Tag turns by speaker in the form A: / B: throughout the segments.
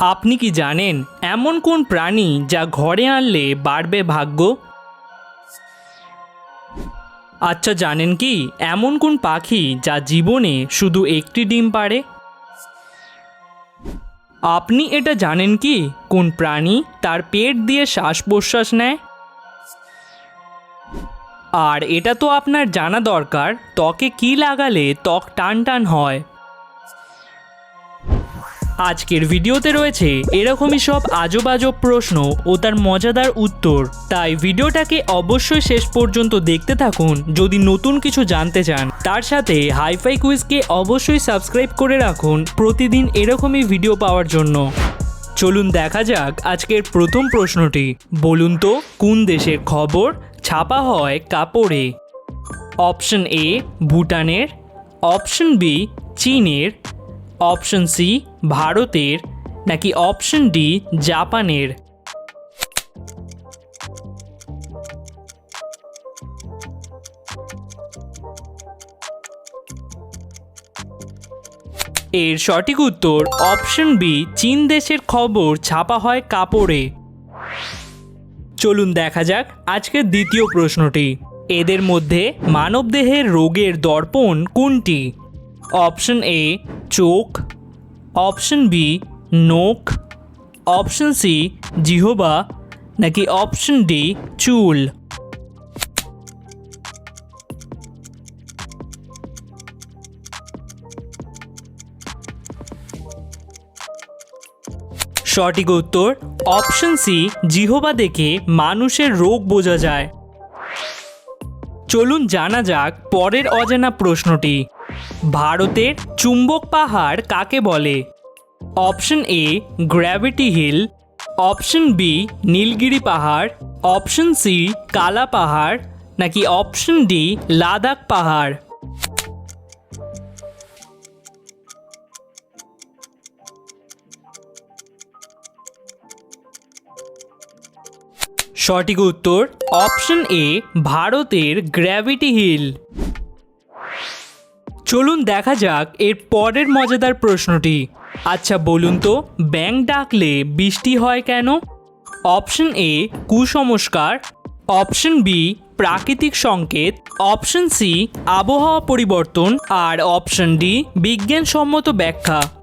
A: আপনি কি জানেন এমন কোন প্রাণী যা ঘরে আনলে বাড়বে ভাগ্য? আচ্ছা জানেন কি এমন কোন পাখি যা জীবনে শুধু একটি ডিম পারে আপনি এটা জানেন কি কোন প্রাণী তার পেট দিয়ে শ্বাস প্রশ্বাস নেয়? আর এটা তো আপনার জানা দরকার, ত্বকে কি লাগালে ত্বক টান টান হয়? আজকের ভিডিওতে রয়েছে এরকমই সব আজব আজব প্রশ্ন ও তার মজাদার উত্তর। তাই ভিডিওটাকে অবশ্যই শেষ পর্যন্ত দেখতে থাকুন। যদি নতুন কিছু জানতে চান, তার সাথে হাইফাই কুইজকে অবশ্যই সাবস্ক্রাইব করে রাখুন প্রতিদিন এরকমই ভিডিও পাওয়ার জন্য। চলুন দেখা যাক আজকের প্রথম প্রশ্নটি। বলুন তো, কোন দেশের খবর ছাপা হয় কাপড়ে? অপশন এ, ভুটানের, অপশন বি, চীনের, অপশন সি ভারতের নাকি অপশন ডি জাপানের? এর সঠিক উত্তর অপশন বি চীন দেশের খবর ছাপা হয় কাপড়ে। চলুন দেখা যাক আজকের দ্বিতীয় প্রশ্নটি। এদের মধ্যে মানবদেহের রোগের দর্পণ কোনটি? অপশন এ চোখ। অপশন বি নোক অপশন সি, জিহবা। নাকি অপশন ডি, চুল। সঠিক উত্তর, অপশন সি, জিহবা দেখে মানুষের রোগ বোঝা যায়। চলুন জানা যাক পরের অজানা প্রশ্নটি। ভারতের চুম্বক পাহাড় কাকে বলে? Option A gravity hill option B Nilgiri পাহাড়। অপশন সি কালা পাহাড়। নাকি অপশন ডি লাদাখ পাহাড়? সঠিক উত্তর, অপশন এ ভারতের গ্র্যাভিটি হিল চলুন দেখা যাক এর পরের মজাদার প্রশ্নটি। আচ্ছা বলুন তো ব্যাং ডাকলে বৃষ্টি হয় কেন? অপশন এ কুসংস্কার। অপশন বি প্রাকৃতিক সংকেত। অপশন সি আবহাওয়া পরিবর্তন। আর অপশন ডি বিজ্ঞানসম্মত ব্যাখ্যা।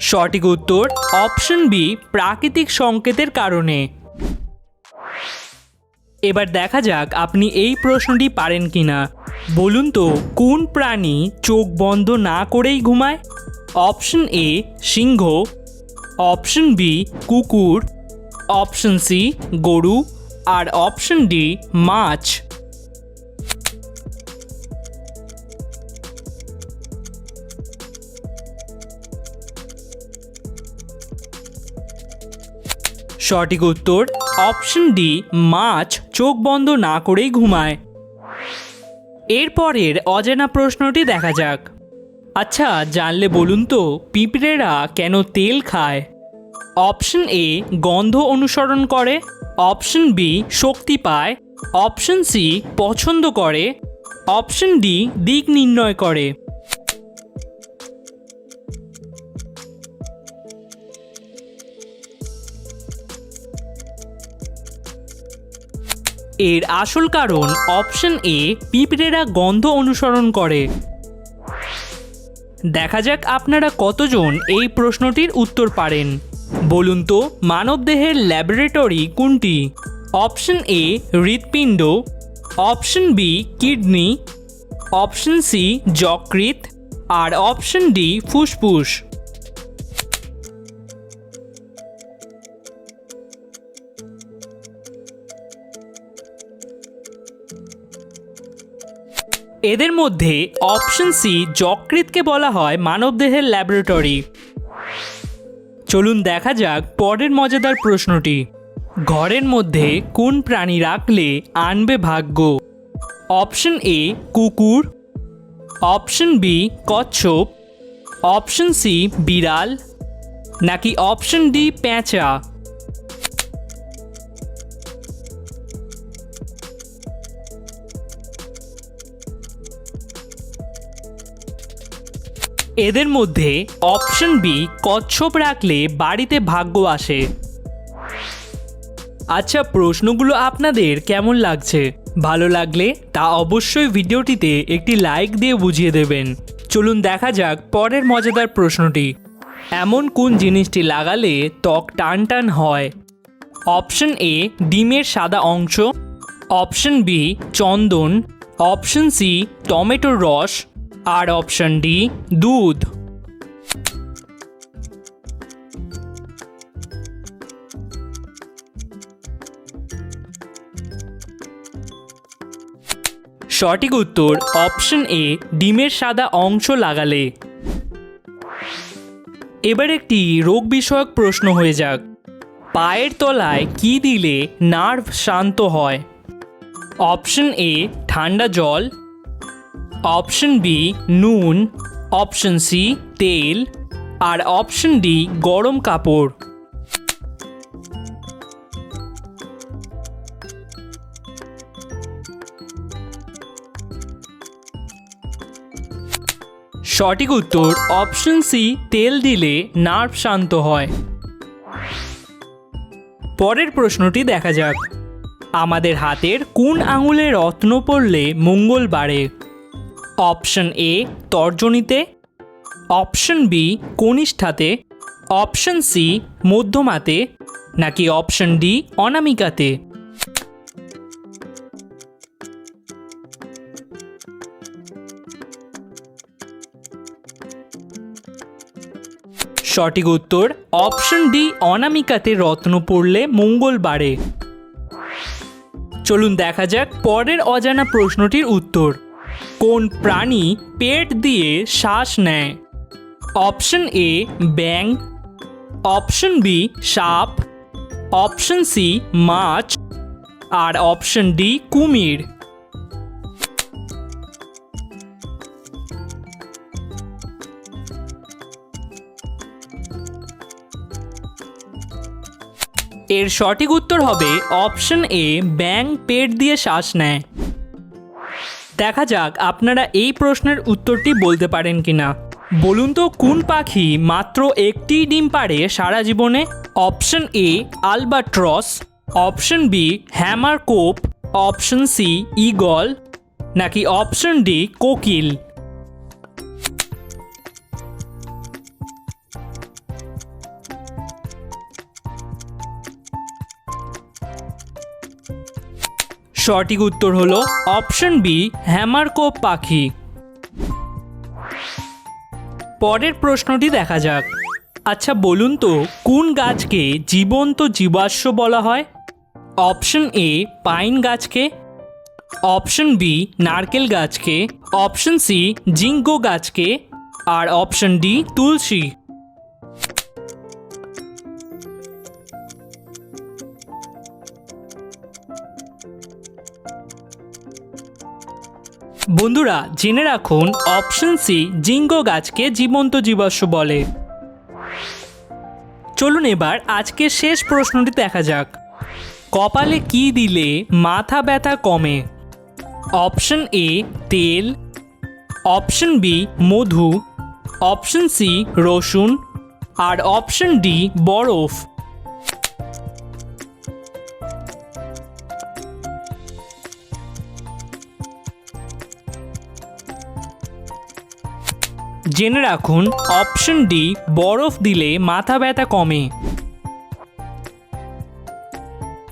A: সঠিক উত্তর অপশন বি, প্রাকৃতিক সংকেতের কারণে। এবার দেখা যাক আপনি এই প্রশ্নটি পারেন কি না বলুন তো, কোন প্রাণী চোখ বন্ধ না করেই ঘুমায়? অপশন এ, সিংহ। অপশন বি, কুকুর। অপশন সি, গরু। আর অপশন ডি, মাছ। সঠিক উত্তর? অপশন ডি, মাছ চোখ বন্ধ না করেই ঘুমায়। এরপরের অজানা প্রশ্নটি দেখা যাক। আচ্ছা জানলে বলুন তো, পিঁপড়েরা কেন তেল খায়? অপশন এ, গন্ধ অনুসরণ করে। অপশন বি, শক্তি পায়। অপশন সি, পছন্দ করে। অপশন ডি, দিক নির্ণয় করে। এর আসল কারণ অপশন এ পিঁপড়েরা গন্ধ অনুসরণ করে। দেখা যাক আপনারা কতজন এই প্রশ্নটির উত্তর পারেন। বলুন তো, মানবদেহের ল্যাবরেটরি কোনটি? অপশন এ হৃৎপিণ্ড। Option B kidney. Option C যকৃত আর অপশন ডি ফুসফুস। এদের মধ্যে অপশন সি যকৃৎকে বলা হয় মানবদেহের ল্যাবরেটরি। চলুন দেখা যাক পরের মজাদার প্রশ্নটি। ঘরের মধ্যে কোন প্রাণী রাখলে আনবে ভাগ্য? অপশন এ কুকুর। অপশন বি কচ্ছপ। অপশন সি বিড়াল। নাকি অপশন ডি পেঁচা এদের মধ্যে অপশন বি কচ্ছপ রাখলে বাড়িতে ভাগ্য আসে। আচ্ছা প্রশ্নগুলো আপনাদের কেমন লাগছে? ভালো লাগলে তা অবশ্যই ভিডিওটিতে একটি লাইক দিয়ে বুঝিয়ে দেবেন। চলুন দেখা যাক পরের মজাদার প্রশ্নটি। এমন কোন জিনিসটি লাগালে ত্বক টান টান হয়? অপশন এ ডিমের সাদা অংশ। অপশন বি চন্দন। অপশন সি টমেটোর রস। আর অপশন ডি, দুধ। সঠিক উত্তর, অপশন এ, ডিমের সাদা অংশ লাগালে। এবার একটি রোগ বিষয়ক প্রশ্ন হয়ে যাক। পায়ের তলায় কি দিলে নার্ভ শান্ত হয়? অপশন এ, ঠান্ডা জল অপশন বি, নুন, অপশন সি, তেল, আর অপশন ডি, গরম কাপড়। সঠিক উত্তর, অপশন সি, তেল দিলে নার্ভ শান্ত হয়। পরের প্রশ্নটি দেখা যাক। আমাদের হাতের কোন আঙুলে রত্ন পড়লে মঙ্গল বাড়ে? অপশন এ তর্জনীতে, অপশন বি কনিষ্ঠাতে, অপশন সি মধ্যমাতে, নাকি অপশন ডি অনামিকাতে? সঠিক উত্তর, অপশন ডি অনামিকাতে রত্ন পড়লে মঙ্গল বাড়ে চলুন দেখা যাক পরের অজানা প্রশ্নটির উত্তর। কোন প্রাণী পেট দিয়ে শ্বাস নেয়? অপশন এ ব্যাং অপশন বি সাপ। অপশন সি মাছ। আর অপশন ডি কুমির। এর সঠিক উত্তর হবে অপশন এ ব্যাং পেট দিয়ে শ্বাস নেয়। দেখা যাক আপনারা এই প্রশ্নের উত্তরটি বলতে পারেন কি না বলুন তো, কোন পাখি মাত্র একটি ডিম পাড়ে সারা জীবনে? Option A albatross. Option B hammerkop option C eagle নাকি অপশন ডি কোকিল? সঠিক উত্তর হলো অপশন বি হ্যামারকোপ পাখি। পরের প্রশ্নটি দেখা যাক। আচ্ছা বলুন তো, কোন গাছকে জীবন্ত জীবাশ্ম বলা হয়? অপশন এ, পাইন গাছকে। অপশন বি, নারকেল গাছকে। অপশন সি, জিঙ্গো গাছকে। আর অপশন ডি, তুলসী। বন্ধুরা, জেনে রাখুন অপশন সি জিঙ্গো গাছকে জীবন্ত জীবাশ্ম বলে। চলুন এবার আজকের শেষ প্রশ্নটি দেখা যাক। কপালে কি দিলে মাথা ব্যথা কমে? অপশন এ তেল। অপশন বি মধু। অপশন সি রসুন। আর অপশন ডি বরফ। জেনে রাখুন অপশন ডি বরফ দিলে মাথা ব্যথা কমে।